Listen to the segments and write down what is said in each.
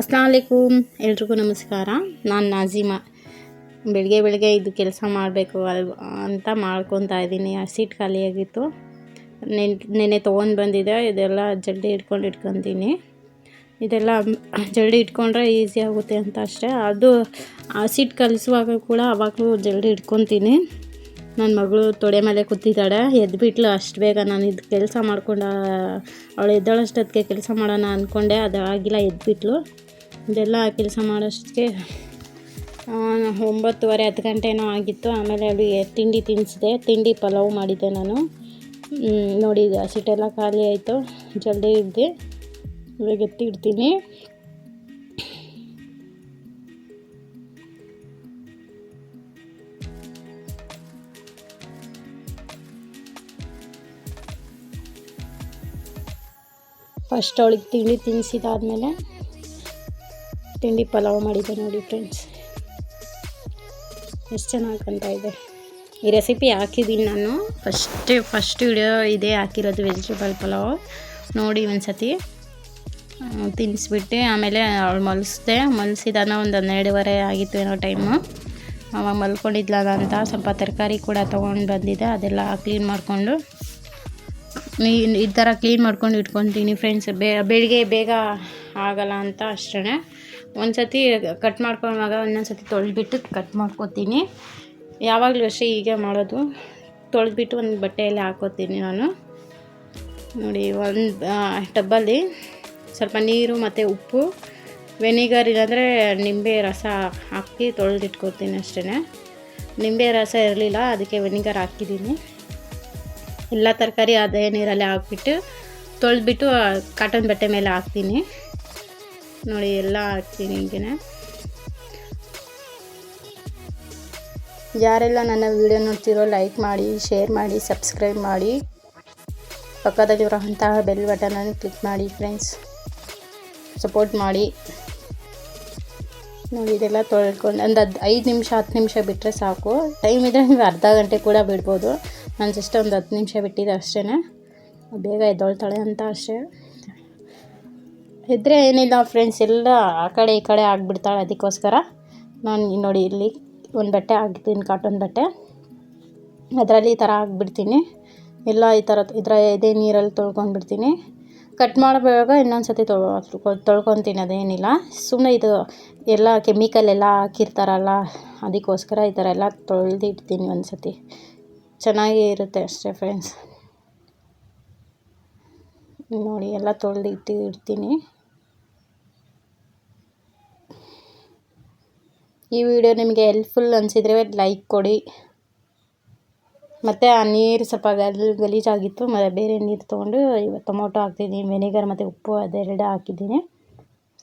ಅಸ್ಲಾಮಲೈಕುಮ್ ಎಲ್ರಿಗೂ ನಮಸ್ಕಾರ. ನಾನು ನಾಜಿಮಾ. ಬೆಳಗ್ಗೆ ಬೆಳಗ್ಗೆ ಇದು ಕೆಲಸ ಮಾಡಬೇಕು ಅಲ್ವ ಅಂತ ಮಾಡ್ಕೊತಾ ಇದ್ದೀನಿ. ಆ ಸೀಟ್ ಖಾಲಿಯಾಗಿತ್ತು. ನೆನ್, ನೆನ್ನೆ ತೊಗೊಂಡು ಬಂದಿದೆ. ಇದೆಲ್ಲ ಜಲ್ದಿ ಇಟ್ಕೊಂಡು ಇಟ್ಕೊತೀನಿ. ಇದೆಲ್ಲ ಜಲ್ದಿ ಇಟ್ಕೊಂಡ್ರೆ ಈಸಿ ಆಗುತ್ತೆ ಅಂತ ಅಷ್ಟೇ. ಅದು ಆ ಸೀಟ್ ಕಲಿಸುವಾಗ ಕೂಡ ಅವಾಗಲೂ ಜಲ್ದಿ ಇಟ್ಕೊತೀನಿ ನನ್ನ ಮಗಳು ತೊಡೆ ಮೇಲೆ ಕೂತಿದ್ದಾಳೆ. ಎದ್ಬಿಟ್ಲು ಅಷ್ಟು ಬೇಗ. ನಾನು ಇದು ಕೆಲಸ ಮಾಡ್ಕೊಂಡು, ಅವಳು ಎದ್ದಾಳಷ್ಟೊತ್ತಿಗೆ ಕೆಲಸ ಮಾಡೋಣ ಅಂದ್ಕೊಂಡೆ ಅದು ಆಗಿಲ್ಲ ಎದ್ಬಿಟ್ಲು ಇದೆಲ್ಲ ಕೆಲಸ ಮಾಡೋಷ್ಟಕ್ಕೆ ಒಂಬತ್ತುವರೆ, ಹತ್ತು ಗಂಟೆನೋ ಆಗಿತ್ತು. ಆಮೇಲೆ ಅವಳಿಗೆ ತಿಂಡಿ ತಿನ್ನಿಸಿದೆ ತಿಂಡಿ ಪಲಾವ್ ಮಾಡಿದ್ದೆ ನಾನು. ನೋಡಿ ಹಸಿಟ್ಟೆಲ್ಲ ಖಾಲಿ ಆಯಿತು. ಜಲ್ದಿ ಇದ್ದೆ ಇವಾಗ ಎತ್ತಿಡ್ತೀನಿ ಫಸ್ಟ್ ಅವಳಿಗೆ ತಿಂಡಿ ತಿನ್ನಿಸಿದಾದ್ಮೇಲೆ ತಿಂಡಿ ಪಲಾವ್ ಮಾಡಿದ್ದೆ ನೋಡಿ ಫ್ರೆಂಡ್ಸ್ ಎಷ್ಟು ಚೆನ್ನಾಗಿ ಕಾಣ್ತಾ ಇದೆ. ಈ ರೆಸಿಪಿ ಹಾಕಿದ್ದೀನಿ ನಾನು. ಫಸ್ಟ್ ಫಸ್ಟ್ ವಿಡಿಯೋ ಇದೇ ಹಾಕಿರೋದು ವೆಜಿಟೇಬಲ್ ಪಲಾವ್. ನೋಡಿ ಒಂದು ಸತಿ ತಿನ್ನಿಸ್ಬಿಟ್ಟು ಆಮೇಲೆ ಅವಳು ಮಲಸಿದೆ. ಮಲಸಿದಾನ ಒಂದು ಹನ್ನೆರಡುವರೆ ಆಗಿತ್ತು ಏನೋ ಟೈಮು ಅವಾಗ ಮಲ್ಕೊಂಡಿದ್ಲಲ್ಲ ಅಂತ ಸ್ವಲ್ಪ ತರಕಾರಿ ಕೂಡ ತೊಗೊಂಡು ಬಂದಿದ್ದೆ ಅದೆಲ್ಲ ಕ್ಲೀನ್ ಮಾಡಿಕೊಂಡು. ಈ ಥರ ಕ್ಲೀನ್ ಮಾಡ್ಕೊಂಡು ಇಟ್ಕೊತೀನಿ ಫ್ರೆಂಡ್ಸ್ ಬೇ, ಬೆಳಿಗ್ಗೆ ಬೇಗ ಆಗಲ್ಲ ಅಂತ ಅಷ್ಟೇ ಒಂದು ಸತಿ ಕಟ್ ಮಾಡ್ಕೊಳ್ಳುವಾಗ ಇನ್ನೊಂದು ಸತಿ ತೊಳೆದ್ಬಿಟ್ಟು ಕಟ್ ಮಾಡ್ಕೊತೀನಿ. ಯಾವಾಗಲೂ ಅಷ್ಟೇ ಹೀಗೆ ಮಾಡೋದು. ತೊಳೆದ್ಬಿಟ್ಟು ಒಂದು ಬಟ್ಟೆಯಲ್ಲಿ ಹಾಕೋತೀನಿ ನಾನು. ನೋಡಿ, ಒಂದು ಟಬ್ಬಲ್ಲಿ ಸ್ವಲ್ಪ ನೀರು ಮತ್ತು ಉಪ್ಪು ವೆನಿಗರ್ ಇಲ್ಲಾಂದರೆ ನಿಂಬೆ ರಸ ಹಾಕಿ ತೊಳೆದಿಟ್ಕೊತೀನಿ ಅಷ್ಟೇ ನಿಂಬೆ ರಸ ಇರಲಿಲ್ಲ, ಅದಕ್ಕೆ ವೆನಿಗರ್ ಹಾಕಿದ್ದೀನಿ. ಎಲ್ಲ ತರಕಾರಿ ಅದೇ ನೀರಲ್ಲಿ ಹಾಕ್ಬಿಟ್ಟು ತೊಳೆದ್ಬಿಟ್ಟು ಕಾಟನ್ ಬಟ್ಟೆ ಮೇಲೆ ಹಾಕ್ತೀನಿ. ನೋಡಿ, ಎಲ್ಲ ಹಾಕ್ತೀನಿ ಹಿಂಗೆ ಯಾರೆಲ್ಲ ನನ್ನ ವಿಡಿಯೋ ನೋಡ್ತಿರೋ ಲೈಕ್ ಮಾಡಿ ಶೇರ್ ಮಾಡಿ ಸಬ್ಸ್ಕ್ರೈಬ್ ಮಾಡಿ ಪಕ್ಕದಲ್ಲಿರುವಂತಹ ಬೆಲ್ ಬಟನನ್ನು ಕ್ಲಿಕ್ ಮಾಡಿ ಫ್ರೆಂಡ್ಸ್ ಸಪೋರ್ಟ್ ಮಾಡಿ. ನೋಡಿ, ಇದೆಲ್ಲ ತೊಳ್ಕೊಂಡು ಒಂದು ಹದ್, ಐದು ನಿಮಿಷ, ಹತ್ತು ನಿಮಿಷ ಬಿಟ್ಟರೆ ಸಾಕು. ಟೈಮ್ ಇದ್ದರೆ ನೀವು ಅರ್ಧ ಗಂಟೆ ಕೂಡ ಬಿಡ್ಬೋದು. ನಾನು ಜಸ್ಟ್ ಒಂದು ಹತ್ತು ನಿಮಿಷ ಬಿಟ್ಟಿದ್ದೆ ಅಷ್ಟೇ ಬೇಗ ಎದ್ದೊಳ್ತಾಳೆ ಅಂತ ಅಷ್ಟೇ. ಇದ್ದರೆ ಏನಿಲ್ಲ ಫ್ರೆಂಡ್ಸ್ ಎಲ್ಲ ಆ ಕಡೆ ಈ ಕಡೆ ಆಗಿಬಿಡ್ತಾಳೆ ಅದಕ್ಕೋಸ್ಕರ. ನಾನು ನೋಡಿ ಇಲ್ಲಿ ಒಂದು ಬಟ್ಟೆ ಹಾಕ್ತೀನಿ ಕಾಟನ್ ಬಟ್ಟೆ. ಅದರಲ್ಲಿ ಈ ಥರ ಹಾಕ್ಬಿಡ್ತೀನಿ ಎಲ್ಲ ಈ ಥರ ಇದರ ಇದೇ ನೀರಲ್ಲಿ ತೊಳ್ಕೊಂಡ್ಬಿಡ್ತೀನಿ. ಕಟ್ ಮಾಡುವಾಗ ಇನ್ನೊಂದು ಸತಿ ತೊಳ್ ತೊಳ್ಕೊತೀನಿ, ಅದೇನಿಲ್ಲ. ಸುಮ್ಮನೆ ಇದು ಎಲ್ಲ ಕೆಮಿಕಲ್ ಎಲ್ಲ ಹಾಕಿರ್ತಾರಲ್ಲ, ಅದಕ್ಕೋಸ್ಕರ ಈ ಥರ ಎಲ್ಲ ತೊಳೆದಿಡ್ತೀನಿ ಒಂದು ಸತಿ ಚೆನ್ನಾಗಿ ಇರುತ್ತೆ ಅಷ್ಟೇ ಫ್ರೆಂಡ್ಸ್ ನೋಡಿ ಎಲ್ಲ ತೊಳೆದಿಟ್ಟು ಇಡ್ತೀನಿ ಈ ವಿಡಿಯೋ ನಿಮಗೆ ಹೆಲ್ಪ್ಫುಲ್ ಅನಿಸಿದರೆ ಲೈಕ್ ಕೊಡಿ. ಮತ್ತು ಆ ನೀರು ಸ್ವಲ್ಪ ಗಲ್, ಗಲೀಜಾಗಿತ್ತು, ಮತ್ತು ಬೇರೆ ನೀರು ತೊಗೊಂಡು ಇವತ್ತು ಟೊಮೊಟೊ ಹಾಕ್ತಿದ್ದೀನಿ ವೆನಿಗರ್ ಮತ್ತು ಉಪ್ಪು ಅದೆರಡು ಹಾಕಿದ್ದೀನಿ.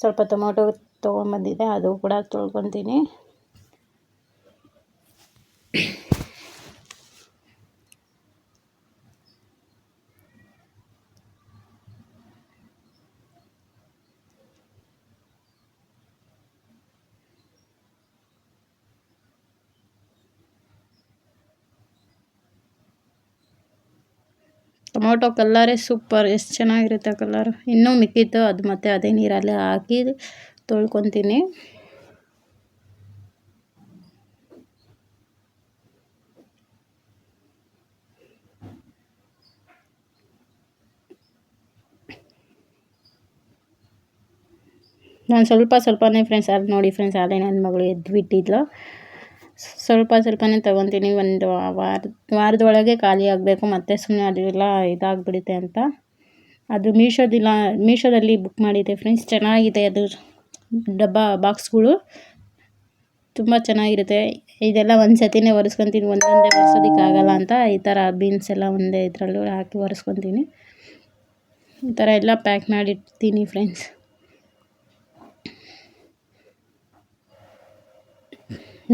ಸ್ವಲ್ಪ ಟೊಮೊಟೊ ತೊಗೊಂಬಂದಿದ್ದೆ ಅದು ಕೂಡ ತೊಳ್ಕೊತೀನಿ. Tomato ಕಲ್ಲರೇ super. ಎಷ್ಟು ಚೆನ್ನಾಗಿರುತ್ತೆ ಕಲ್ಲರು. ಇನ್ನೂ ಮಿಕ್ಕಿತ್ತು. ಅದು ಮತ್ತೆ ಅದೇ ನೀರಲ್ಲೇ ಹಾಕಿ ತೊಳ್ಕೊತೀನಿ. ನಾನು ಸ್ವಲ್ಪ ಸ್ವಲ್ಪನೇ ಫ್ರೆಂಡ್ಸ್ ಅಲ್ಲಿ ನೋಡಿ ಫ್ರೆಂಡ್ಸ್ ಅಲ್ಲೇ ನನ್ನ ಮಗಳು ಎದ್ದು ಬಿಟ್ಟಿದ್ಲು ಸ್ವಲ್ಪ ಸ್ವಲ್ಪನೇ ತೊಗೊತೀನಿ, ಒಂದು ವಾರ, ವಾರದೊಳಗೆ ಖಾಲಿ ಆಗಬೇಕು, ಮತ್ತೆ ಸುಮ್ಮನೆ ಅದೆಲ್ಲ ಇದಾಗ್ಬಿಡುತ್ತೆ ಅಂತ. ಅದು ಮೀಶೋದಿಲ್ಲ, ಮೀಶೋದಲ್ಲಿ ಬುಕ್ ಮಾಡಿದ್ದೆ ಫ್ರೆಂಡ್ಸ್ ಚೆನ್ನಾಗಿದೆ ಅದು ಡಬ್ಬ ಬಾಕ್ಸ್ಗಳು ತುಂಬ ಚೆನ್ನಾಗಿರುತ್ತೆ. ಇದೆಲ್ಲ ಒಂದು ಸತಿನೇ ಒರೆಸ್ಕೊತೀನಿ, ಒಂದೊಂದೇ ಒರೆಸೋದಕ್ಕಾಗಲ್ಲ ಅಂತ. ಈ ಥರ ಬೀನ್ಸ್ ಎಲ್ಲ ಒಂದೇ ಇದರಲ್ಲೂ ಹಾಕಿ ಒರೆಸ್ಕೊತೀನಿ. ಈ ಥರ ಎಲ್ಲ ಪ್ಯಾಕ್ ಮಾಡಿಡ್ತೀನಿ ಫ್ರೆಂಡ್ಸ್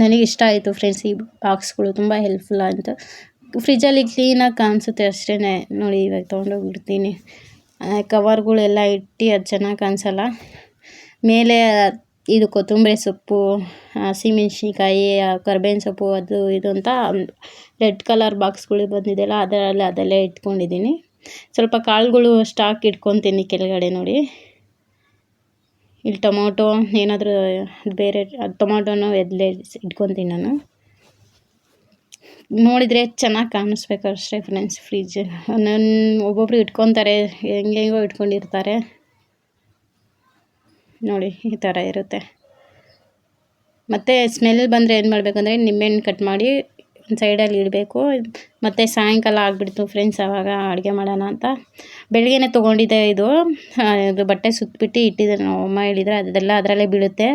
ನನಗೆ ಇಷ್ಟ ಆಯಿತು ಫ್ರೆಂಡ್ಸ್ ಈ ಬಾಕ್ಸ್ಗಳು ತುಂಬ ಹೆಲ್ಪ್ಫುಲ್ ಅಂತ. ಫ್ರಿಜ್ಜಲ್ಲಿ ಕ್ಲೀನಾಗಿ ಕಾಣಿಸುತ್ತೆ ಅಷ್ಟೇ ನೋಡಿ, ಇವಾಗ ತೊಗೊಂಡೋಗ್ಬಿಡ್ತೀನಿ. ಕವರ್ಗಳೆಲ್ಲ ಇಟ್ಟು ಅದು ಚೆನ್ನಾಗಿ ಕಾಣಿಸಲ್ಲ. ಮೇಲೆ ಇದು ಕೊತ್ತಂಬರಿ ಸೊಪ್ಪು ಹಸಿಮೆಣ್ಸಿನ್ಕಾಯಿ ಕರ್ಬೇವಿನ ಸೊಪ್ಪು, ಅದು ಇದು ಅಂತ ರೆಡ್ ಕಲರ್ ಬಾಕ್ಸ್ಗಳು ಬಂದಿದೆಯಲ್ಲ, ಅದರಲ್ಲಿ ಅದೆಲ್ಲ ಇಟ್ಕೊಂಡಿದ್ದೀನಿ. ಸ್ವಲ್ಪ ಕಾಳುಗಳು ಸ್ಟಾಕ್ ಇಟ್ಕೊತೀನಿ ಕೆಳಗಡೆ ನೋಡಿ. ಇಲ್ಲಿ ಟೊಮೊಟೊ ಏನಾದರೂ ಬೇರೆ ಟೊಮೊಟೊನೂ ಎದ್ಲೆ ಇಟ್ಕೊತೀನಿ ನಾನು. ನೋಡಿದರೆ ಚೆನ್ನಾಗಿ ಕಾಣಿಸ್ಬೇಕು ಅಷ್ಟೇ ಫ್ರೆಂಡ್ಸ್ ಫ್ರಿಜ್ ನನ್ನ ಒಬ್ಬೊಬ್ರು ಇಟ್ಕೊತಾರೆ ಹೆಂಗೆ ಹೆಂಗೋ ಇಟ್ಕೊಂಡಿರ್ತಾರೆ. ನೋಡಿ, ಈ ಥರ ಇರುತ್ತೆ. ಮತ್ತು ಸ್ಮೆಲ್ ಬಂದರೆ ಏನು ಮಾಡಬೇಕಂದ್ರೆ, ನಿಂಬೆಹಣ್ಣು ಕಟ್ ಮಾಡಿ ಸೈಡಲ್ಲಿ ಇಡಬೇಕು. ಮತ್ತು ಸಾಯಂಕಾಲ ಆಗಿಬಿಡ್ತು ಫ್ರೆಂಡ್ಸ್ ಆವಾಗ ಅಡುಗೆ ಮಾಡೋಣ ಅಂತ. ಬೆಳಗ್ಗೆನೇ ತೊಗೊಂಡಿದ್ದೆ ಇದು. ಇದು ಬಟ್ಟೆ ಸುತ್ತಬಿಟ್ಟು ಇಟ್ಟಿದ್ದೆ. ನಾವು ಅಮ್ಮ ಹೇಳಿದರೆ, ಅದೆಲ್ಲ ಅದರಲ್ಲೇ ಬೀಳುತ್ತೆ.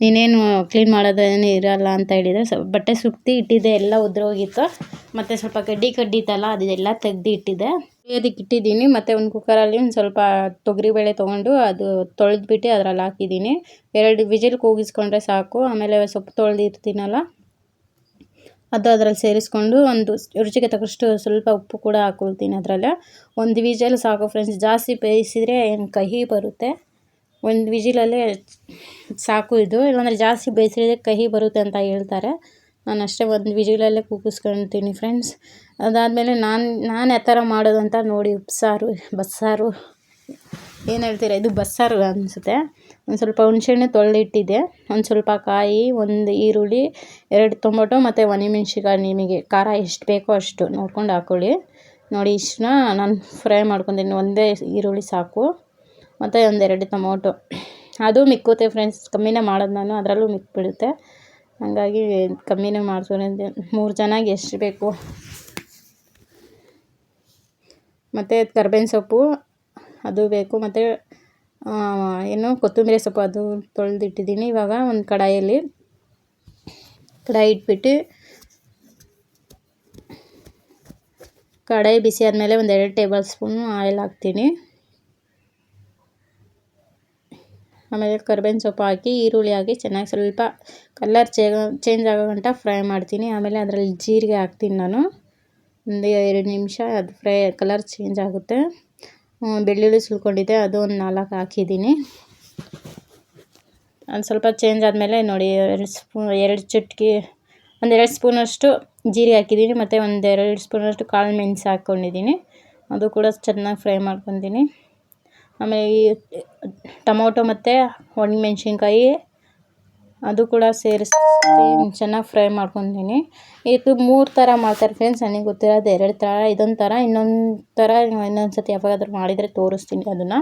ನೀನೇನು ಕ್ಲೀನ್ ಮಾಡೋದೇನು ಇರೋಲ್ಲ ಅಂತ ಹೇಳಿದರೆ. ಸೊ, ಬಟ್ಟೆ ಸುತ್ತಿ ಇಟ್ಟಿದ್ದೆ, ಎಲ್ಲ ಉದ್ರೋಗಿತ್ತು. ಮತ್ತು ಸ್ವಲ್ಪ ಕಡ್ಡಿ ಕಡ್ಡಿತ್ತಲ್ಲ ಅದೆಲ್ಲ ತೆಗ್ದು ಇಟ್ಟಿದ್ದೆ. ಅದಕ್ಕೆ ಇಟ್ಟಿದ್ದೀನಿ. ಮತ್ತು ಒಂದು ಕುಕ್ಕರಲ್ಲಿ ಒಂದು ಸ್ವಲ್ಪ ತೊಗರಿಬೇಳೆ ತೊಗೊಂಡು ಅದು ತೊಳೆದ್ಬಿಟ್ಟು ಅದರಲ್ಲಿ ಹಾಕಿದ್ದೀನಿ. ಎರಡು ವಿಜಿಲ್ ಕೂಗಿಸ್ಕೊಂಡ್ರೆ ಸಾಕು. ಆಮೇಲೆ ಸೊಪ್ಪು ತೊಳೆದಿರ್ತೀನಲ್ಲ ಅದು ಅದರಲ್ಲಿ ಸೇರಿಸ್ಕೊಂಡು ಒಂದು ರುಚಿಗೆ ತಕ್ಕಷ್ಟು ಸ್ವಲ್ಪ ಉಪ್ಪು ಕೂಡ ಹಾಕೊಳ್ತೀನಿ ಅದರಲ್ಲೇ. ಒಂದು ವಿಜಲ್ ಸಾಕು ಫ್ರೆಂಡ್ಸ್ ಜಾಸ್ತಿ ಬೇಯಿಸಿದರೆ ಏನು ಕಹಿ ಬರುತ್ತೆ? ಒಂದು ವಿಜಿಲಲ್ಲೇ ಸಾಕು ಇದು. ಇಲ್ಲಾಂದರೆ ಜಾಸ್ತಿ ಬೇಯಿಸಿದ್ರೆ ಕಹಿ ಬರುತ್ತೆ ಅಂತ ಹೇಳ್ತಾರೆ. ನಾನು ಅಷ್ಟೇ ಒಂದು ವಿಜಿಲಲ್ಲೇ ಕೂಗಿಸ್ಕೊಳ್ತೀನಿ ಫ್ರೆಂಡ್ಸ್ ಅದಾದಮೇಲೆ ನಾನು ನಾನು ಯಾವ ಥರ ಮಾಡೋದು ಅಂತ ನೋಡಿ, ಉಪ್ಸಾರು, ಬಸ್ಸಾರು. ಏನು ಹೇಳ್ತೀರಾ? ಇದು ಬಸ್ಸಾರು ಅನಿಸುತ್ತೆ. ಒಂದು ಸ್ವಲ್ಪ ಹುಣಸೆಹಣ್ಣು ತೊಳೆದಿಟ್ಟಿದ್ದೆ. ಒಂದು ಸ್ವಲ್ಪ ಕಾಯಿ, ಒಂದು ಈರುಳ್ಳಿ, ಎರಡು ಟೊಮೊಟೊ ಮತ್ತು ಒಣಮೆಣ್ಸಿನ್ಕಾಯಿ ನಿಮಗೆ. ಖಾರ ಎಷ್ಟು ಬೇಕೋ ಅಷ್ಟು ನೋಡ್ಕೊಂಡು ಹಾಕ್ಕೊಳ್ಳಿ ನೋಡಿ, ಇಷ್ಟನ್ನ ನಾನು ಫ್ರೈ ಮಾಡ್ಕೊತೀನಿ. ಒಂದೇ ಈರುಳ್ಳಿ ಸಾಕು. ಮತ್ತು ಒಂದೆರಡು ಟೊಮೊಟೊ. ಅದು ಮಿಕ್ಕುತ್ತೆ ಫ್ರೆಂಡ್ಸ್. ಕಮ್ಮಿನೇ ಮಾಡೋದು ನಾನು. ಅದರಲ್ಲೂ ಮಿಕ್ಬಿಡುತ್ತೆ. ಹಾಗಾಗಿ ಕಮ್ಮಿನೇ ಮಾಡ್ತೀನಿ. ಮೂರು ಜನಕ್ಕೆ ಎಷ್ಟು ಬೇಕು? ಮತ್ತು ಕರ್ಬೇವಿನ ಸೊಪ್ಪು, ಅದು ಬೇಕು. ಮತ್ತು ಏನು ಕೊತ್ತಂಬರಿ ಸೊಪ್ಪು ಅದು ತೊಳೆದಿಟ್ಟಿದ್ದೀನಿ. ಇವಾಗ ಒಂದು ಕಡಾಯಲ್ಲಿ ಕಡಾಯಿ ಇಟ್ಬಿಟ್ಟು ಕಡಾಯಿ ಬಿಸಿ ಆದಮೇಲೆ ಒಂದು ಎರಡು ಟೇಬಲ್ ಸ್ಪೂನು ಆಯಿಲ್ ಹಾಕ್ತೀನಿ. ಆಮೇಲೆ ಕರ್ಬೇವಿನ ಸೊಪ್ಪು ಹಾಕಿ, ಈರುಳ್ಳಿ ಹಾಕಿ, ಚೆನ್ನಾಗಿ ಸ್ವಲ್ಪ ಕಲರ್ ಚೇಂಜ್ ಆಗೋ ಗಂಟ ಫ್ರೈ ಮಾಡ್ತೀನಿ. ಆಮೇಲೆ ಅದರಲ್ಲಿ ಜೀರಿಗೆ ಹಾಕ್ತೀನಿ ನಾನು. ಒಂದು ಎರಡು ನಿಮಿಷ ಅದು ಫ್ರೈ ಕಲರ್ ಚೇಂಜ್ ಆಗುತ್ತೆ. ಬೆಳ್ಳುಳ್ಳಿ ಸುಲ್ಕೊಂಡಿದ್ದೆ, ಅದು ಒಂದು ನಾಲ್ಕು ಹಾಕಿದ್ದೀನಿ. ಒಂದು ಸ್ವಲ್ಪ ಚೇಂಜ್ ಆದಮೇಲೆ ನೋಡಿ, ಎರಡು ಸ್ಪೂನ್ ಎರಡು ಚುಟ್ಕಿ ಒಂದೆರಡು ಸ್ಪೂನಷ್ಟು ಜೀರಿಗೆ ಹಾಕಿದ್ದೀನಿ, ಮತ್ತು ಒಂದೆರಡು ಸ್ಪೂನಷ್ಟು ಕಾಳು ಮೆಣಸು ಹಾಕ್ಕೊಂಡಿದ್ದೀನಿ ಅದು ಕೂಡ ಚೆನ್ನಾಗಿ ಫ್ರೈ ಮಾಡ್ಕೊತೀನಿ. ಆಮೇಲೆ ಈ ಟೊಮೊಟೊ ಮತ್ತು ಒಣಮೆಣ್ಸಿನ್ಕಾಯಿ ಅದು ಕೂಡ ಸೇರಿಸಿ ಚೆನ್ನಾಗಿ ಫ್ರೈ ಮಾಡ್ಕೊತೀನಿ. ಇದು ಮೂರು ಥರ ಮಾಡ್ತಾರೆ ಫ್ರೆಂಡ್ಸ್ ನನಗೆ ಗೊತ್ತಿರೋದು ಎರಡು ಥರ ಇದೊಂದು ಥರ ಇನ್ನೊಂದು ಥರ ಇನ್ನೊಂದು ಸತಿ ಯಾವಾಗಾದ್ರೂ ಮಾಡಿದರೆ ತೋರಿಸ್ತೀನಿ ಅದನ್ನು.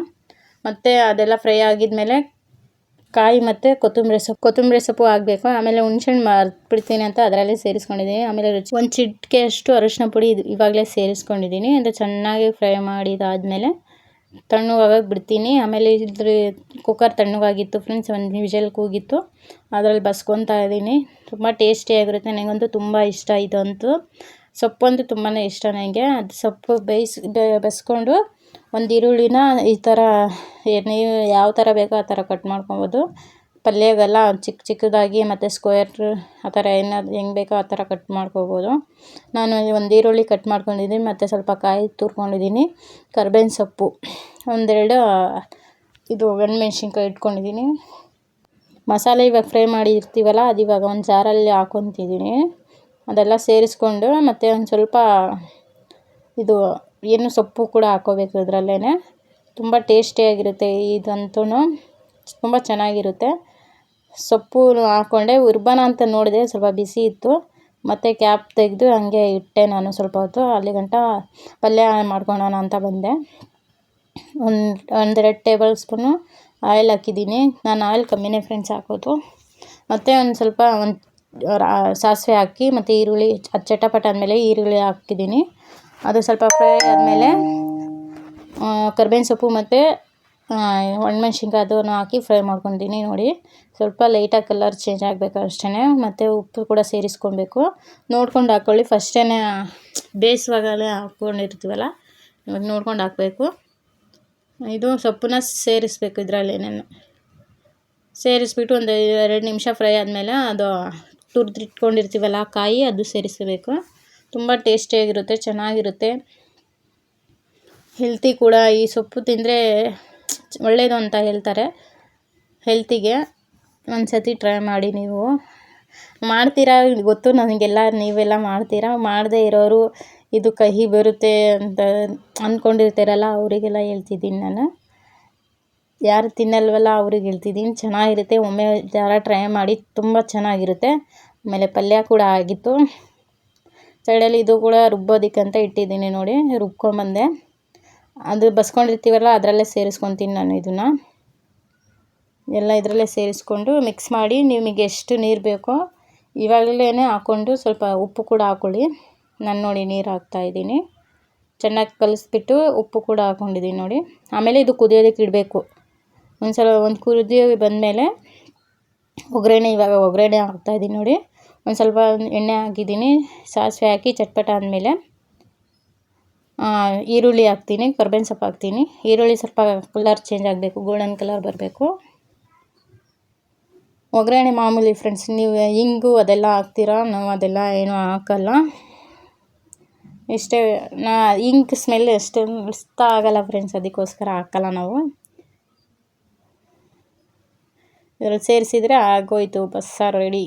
ಮತ್ತು ಅದೆಲ್ಲ ಫ್ರೈ ಆಗಿದ್ಮೇಲೆ ಕಾಯಿ ಮತ್ತು ಕೊತ್ತಂಬರಿ ಸೊಪ್ಪು ಕೊತ್ತಂಬರಿ ಸೊಪ್ಪು ಆಗಬೇಕು ಆಮೇಲೆ ಹುಣ್ಸೆಹಣ್ಣು ಮಾರ್ಬಿಡ್ತೀನಿ ಅಂತ ಅದರಲ್ಲೇ ಸೇರಿಸ್ಕೊಂಡಿದ್ದೀನಿ ಆಮೇಲೆ ರುಚಿ, ಒಂದು ಚಿಟಿಕೆ ಅಷ್ಟು ಅರಿಶಿನ ಪುಡಿ ಇದು ಇವಾಗಲೇ ಸೇರಿಸ್ಕೊಂಡಿದ್ದೀನಿ ಅಂದರೆ ಚೆನ್ನಾಗಿ ಫ್ರೈ ಮಾಡಿದಾದಮೇಲೆ ತಣ್ಣಗಾಗಕ್ಕೆ ಬಿಡ್ತೀನಿ. ಆಮೇಲೆ ಇದ್ರ ಕುಕ್ಕರ್ ತಣ್ಣಗಾಗಿತ್ತು. ಫ್ರೆಂಡ್ಸ್ ಒಂದು ವಿಷಲ್ ಕೂಗಿತ್ತು ಅದರಲ್ಲಿ ಬಸ್ಕೊತಾ ಇದ್ದೀನಿ. ತುಂಬ ಟೇಸ್ಟಿಯಾಗಿರುತ್ತೆ ನನಗಂತೂ ತುಂಬ ಇಷ್ಟ ಇದಂತೂ ಸೊಪ್ಪು ಅಂತೂ ತುಂಬಾ ಇಷ್ಟ ನನಗೆ ಅದು ಸೊಪ್ಪು ಬೇಯಿಸಿ ಬಸ್ಕೊಂಡು ಒಂದು ಈರುಳ್ಳಿನ ಈ ಥರ ನೀವು ಯಾವ ಥರ ಬೇಕೋ ಆ ಥರ ಕಟ್ ಮಾಡ್ಕೊಬೋದು. ಪಲ್ಯಗೆಲ್ಲ ಚಿಕ್ಕ ಚಿಕ್ಕದಾಗಿ ಮತ್ತು ಸ್ಕ್ವೇರ್ ಆ ಥರ ಏನಾದ್ರು ಹೆಂಗೆ ಬೇಕೋ ಆ ಥರ ಕಟ್ ಮಾಡ್ಕೊಬೋದು. ನಾನು ಒಂದು ಈರುಳ್ಳಿ ಕಟ್ ಮಾಡ್ಕೊಂಡಿದ್ದೀನಿ, ಮತ್ತು ಸ್ವಲ್ಪ ಕಾಯಿ ತುರ್ಕೊಂಡಿದ್ದೀನಿ, ಕರ್ಬೇವಿನ ಸೊಪ್ಪು, ಒಂದೆರಡು ಇದು ಒಣಮೆಣ್ಸಿನ್ಕಾಯಿ ಇಟ್ಕೊಂಡಿದ್ದೀನಿ. ಮಸಾಲೆ ಇವಾಗ ಫ್ರೈ ಮಾಡಿ ಇರ್ತೀವಲ್ಲ ಅದು ಇವಾಗ ಒಂದು ಜಾರಲ್ಲಿ ಹಾಕೊತಿದ್ದೀನಿ. ಅದೆಲ್ಲ ಸೇರಿಸ್ಕೊಂಡು ಮತ್ತು ಒಂದು ಸ್ವಲ್ಪ, ಇದು, ಏನು ಸೊಪ್ಪು ಕೂಡ ಹಾಕೋಬೇಕು ಅದರಲ್ಲೇ ತುಂಬ ಟೇಸ್ಟಿಯಾಗಿರುತ್ತೆ ಇದಂತೂ ತುಂಬ ಚೆನ್ನಾಗಿರುತ್ತೆ. ಸೊಪ್ಪು ಹಾಕ್ಕೊಂಡೆ ಉರ್ಬನ ಅಂತ ನೋಡಿದೆ, ಸ್ವಲ್ಪ ಬಿಸಿ ಇತ್ತು. ಮತ್ತು ಕ್ಯಾಪ್ ತೆಗೆದು ಹಂಗೆ ಇಟ್ಟೆ ನಾನು ಸ್ವಲ್ಪ ಹೊತ್ತು. ಅಲ್ಲಿ ಗಂಟ ಪಲ್ಯ ಮಾಡ್ಕೊಳೋಣ ಅಂತ ಬಂದೆ. ಒಂದು, ಒಂದೆರಡು ಟೇಬಲ್ ಸ್ಪೂನು ಆಯಿಲ್ ಹಾಕಿದ್ದೀನಿ. ನಾನು ಆಯಿಲ್ ಕಮ್ಮಿನೇ ಫ್ರೆಂಡ್ಸ್ ಹಾಕೋದು. ಮತ್ತು ಒಂದು ಸ್ವಲ್ಪ ಒಂದು ಸಾಸಿವೆ ಹಾಕಿ, ಮತ್ತು ಈರುಳ್ಳಿ, ಅದು ಚಟಪಟ ಆದಮೇಲೆ ಈರುಳ್ಳಿ ಹಾಕಿದ್ದೀನಿ. ಅದು ಸ್ವಲ್ಪ ಫ್ರೈ ಆದಮೇಲೆ ಕರ್ಬೇವಿನ ಸೊಪ್ಪು ಮತ್ತು ಒಣಮೆಣ್ಸಿನ್ಕಾಯಿ ಅದನ್ನು ಹಾಕಿ ಫ್ರೈ ಮಾಡ್ಕೊತೀನಿ ನೋಡಿ. ಸ್ವಲ್ಪ ಲೈಟಾಗಿ ಕಲರ್ ಚೇಂಜ್ ಆಗಬೇಕು ಅಷ್ಟೇ ಮತ್ತು ಉಪ್ಪು ಕೂಡ ಸೇರಿಸ್ಕೊಬೇಕು. ನೋಡ್ಕೊಂಡು ಹಾಕ್ಕೊಳ್ಳಿ ಫಸ್ಟೇ ಬೇಯಿಸುವಾಗಲೇ ಹಾಕ್ಕೊಂಡಿರ್ತೀವಲ್ಲ ಇವಾಗ ನೋಡ್ಕೊಂಡು ಹಾಕಬೇಕು. ಇದು ಸೊಪ್ಪನ್ನ ಸೇರಿಸ್ಬೇಕು ಇದರಲ್ಲೇನೇನು ಸೇರಿಸ್ಬಿಟ್ಟು ಒಂದು ಎರಡು ನಿಮಿಷ ಫ್ರೈ ಆದಮೇಲೆ ಅದು ತುರಿದಿಟ್ಕೊಂಡಿರ್ತೀವಲ್ಲ ಕಾಯಿ, ಅದು ಸೇರಿಸಬೇಕು. ತುಂಬ ಟೇಸ್ಟಿಯಾಗಿರುತ್ತೆ, ಚೆನ್ನಾಗಿರುತ್ತೆ. ಹೆಲ್ತಿ ಕೂಡ. ಈ ಸೊಪ್ಪು ತಿಂದರೆ ಒಳ್ಳೆಯದು ಅಂತ ಹೇಳ್ತಾರೆ. ಹೆಲ್ತಿಗೆ ಒಂದು ಸತಿ ಟ್ರೈ ಮಾಡಿ ನೀವು. ಮಾಡ್ತೀರಾ ಗೊತ್ತು ನನಗೆಲ್ಲ ನೀವೆಲ್ಲ ಮಾಡ್ತೀರಾ? ಮಾಡದೇ ಇರೋರು ಇದು ಕಹಿ ಬರುತ್ತೆ ಅಂತ ಅಂದ್ಕೊಂಡಿರ್ತೀರಲ್ಲ ಅವರಿಗೆಲ್ಲ ಹೇಳ್ತಿದ್ದೀನಿ ನಾನು. ಯಾರು ತಿನ್ನಲ್ವಲ್ಲ ಅವ್ರಿಗೆ ಹೇಳ್ತಿದ್ದೀನಿ. ಚೆನ್ನಾಗಿರುತ್ತೆ, ಒಮ್ಮೆ ಜಾರ ಟ್ರೈ ಮಾಡಿ ತುಂಬ ಚೆನ್ನಾಗಿರುತ್ತೆ. ಆಮೇಲೆ ಪಲ್ಯ ಕೂಡ ಆಗಿತ್ತು. ಸೈಡಲ್ಲಿ ಇದು ಕೂಡ ರುಬ್ಬೋದಕ್ಕಂತ ಇಟ್ಟಿದ್ದೀನಿ ನೋಡಿ, ರುಬ್ಕೊಂಬಂದೆ. ಅದು ಬಸ್ಕೊಂಡಿರ್ತೀವಲ್ಲ, ಅದರಲ್ಲೇ ಸೇರಿಸ್ಕೊತೀನಿ ನಾನು ಇದನ್ನು. ಎಲ್ಲ ಇದರಲ್ಲೇ ಸೇರಿಸ್ಕೊಂಡು ಮಿಕ್ಸ್ ಮಾಡಿ, ನಿಮಗೆ ಎಷ್ಟು ನೀರು ಬೇಕೋ ಇವಾಗಲೇ ಹಾಕ್ಕೊಂಡು ಸ್ವಲ್ಪ ಉಪ್ಪು ಕೂಡ ಹಾಕ್ಕೊಳ್ಳಿ ನಾನು ನೋಡಿ ನೀರು ಹಾಕ್ತಾಯಿದ್ದೀನಿ ಚೆನ್ನಾಗಿ ಕಲಿಸ್ಬಿಟ್ಟು ಉಪ್ಪು ಕೂಡ ಹಾಕ್ಕೊಂಡಿದ್ದೀನಿ ನೋಡಿ. ಆಮೇಲೆ ಇದು ಕುದಿಯೋದಕ್ಕೆ ಇಡಬೇಕು. ಒಂದು ಸಲ ಒಂದು ಕುದಿ ಬಂದಮೇಲೆ ಒಗ್ಗರಣೆ ಇವಾಗ ಒಗ್ಗರಣೆ ಹಾಕ್ತಾಯಿದ್ದೀನಿ ನೋಡಿ. ಒಂದು ಸ್ವಲ್ಪ ಎಣ್ಣೆ ಹಾಕಿದ್ದೀನಿ, ಸಾಸಿವೆ ಹಾಕಿ ಚಟ್ಪಟ ಆದಮೇಲೆ. ಈರುಳ್ಳಿ ಹಾಕ್ತೀನಿ, ಕರ್ಬೇವಿನ ಸೊಪ್ಪು ಹಾಕ್ತೀನಿ. ಈರುಳ್ಳಿ ಸ್ವಲ್ಪ ಕಲರ್ ಚೇಂಜ್ ಆಗಬೇಕು ಗೋಲ್ಡನ್ ಕಲರ್ ಬರಬೇಕು. ಒಗ್ಗರಣೆ ಮಾಮೂಲಿ ಫ್ರೆಂಡ್ಸ್ ನೀವು ಹಿಂಗು ಅದೆಲ್ಲ ಹಾಕ್ತೀರಾ? ನಾವು ಅದೆಲ್ಲ ಏನೂ ಹಾಕಲ್ಲ. ಇಷ್ಟೇ, ನಾ ಇಂಕ್ ಸ್ಮೆಲ್ ಎಷ್ಟು ಇಷ್ಟ ಆಗಲ್ಲ ಫ್ರೆಂಡ್ಸ್ ಅದಕ್ಕೋಸ್ಕರ ಹಾಕಲ್ಲ ನಾವು. ಇದರಲ್ಲಿ ಸೇರಿಸಿದರೆ ಆಗೋಯ್ತು ಬಸ್ಸಾರು ರೆಡಿ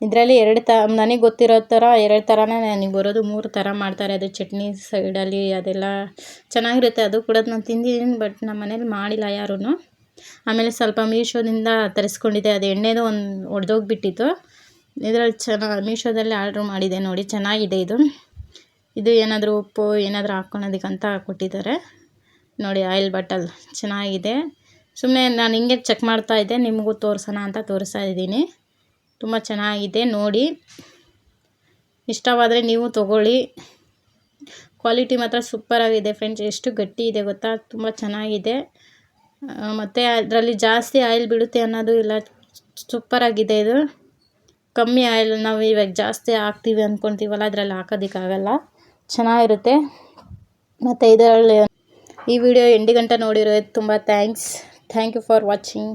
ಇದರಲ್ಲಿ ಎರಡು ತ, ನನಗೆ ಗೊತ್ತಿರೋ ಥರ ಎರಡು ಥರನೇ ನನಗೆ ಬರೋದು. ಮೂರು ಥರ ಮಾಡ್ತಾರೆ. ಅದು ಚಟ್ನಿ ಸೈಡಲ್ಲಿ ಅದೆಲ್ಲ ಚೆನ್ನಾಗಿರುತ್ತೆ. ಅದು ಕೂಡ ನಾನು ತಿಂದಿದ್ದೀನಿ ಬಟ್ ನಮ್ಮ ಮನೇಲಿ ಮಾಡಿಲ್ಲ ಯಾರೂ ಆಮೇಲೆ ಸ್ವಲ್ಪ ಮೀಶೋದಿಂದ ತರಿಸ್ಕೊಂಡಿದ್ದೆ. ಅದು ಎಣ್ಣೆದು ಒಂದು ಒಡೆದೋಗ್ಬಿಟ್ಟಿತ್ತು. ಇದರಲ್ಲಿ ಚೆನ್ನ, ಮೀಶೋದಲ್ಲಿ ಆರ್ಡ್ರ್ ಮಾಡಿದೆ ನೋಡಿ. ಚೆನ್ನಾಗಿದೆ ಇದು. ಇದು ಏನಾದರೂ ಉಪ್ಪು, ಏನಾದರೂ ಹಾಕ್ಕೊಳೋದಕ್ಕಂತ ಕೊಟ್ಟಿದ್ದಾರೆ. ನೋಡಿ, ಆಯಿಲ್ ಬಾಟಲ್. ಚೆನ್ನಾಗಿದೆ. ಸುಮ್ಮನೆ ನಾನು ಹಿಂಗೆ ಚೆಕ್ ಮಾಡ್ತಾ ಇದ್ದೆ. ನಿಮಗೂ ತೋರಿಸೋಣ ಅಂತ ತೋರಿಸ್ತಾ ಇದ್ದೀನಿ. ತುಂಬ ಚೆನ್ನಾಗಿದೆ, ನೋಡಿ. ಇಷ್ಟವಾದರೆ ನೀವು ತಗೊಳ್ಳಿ. ಕ್ವಾಲಿಟಿ ಮಾತ್ರ ಸೂಪರಾಗಿದೆ ಫ್ರೆಂಡ್ಸ್. ಎಷ್ಟು ಗಟ್ಟಿ ಇದೆ ಗೊತ್ತಾ? ತುಂಬ ಚೆನ್ನಾಗಿದೆ. ಮತ್ತು ಅದರಲ್ಲಿ ಜಾಸ್ತಿ ಆಯಿಲ್ ಬಿಡುತ್ತೆ ಅನ್ನೋದು ಇಲ್ಲ. ಸೂಪರಾಗಿದೆ ಇದು. ಕಮ್ಮಿ ಆಯಿಲ್ ನಾವು ಇವಾಗ ಜಾಸ್ತಿ ಹಾಕ್ತೀವಿ ಅಂದ್ಕೊತೀವಲ್ಲ ಅದರಲ್ಲಿ ಹಾಕೋದಕ್ಕಾಗಲ್ಲ. ಚೆನ್ನಾಗಿರುತ್ತೆ. ಮತ್ತು ಇದರಲ್ಲಿ ಈ ವಿಡಿಯೋ ಎಂಡಿ ಗಂಟೆ ನೋಡಿರೋದು ತುಂಬ thanks. Thank you for watching.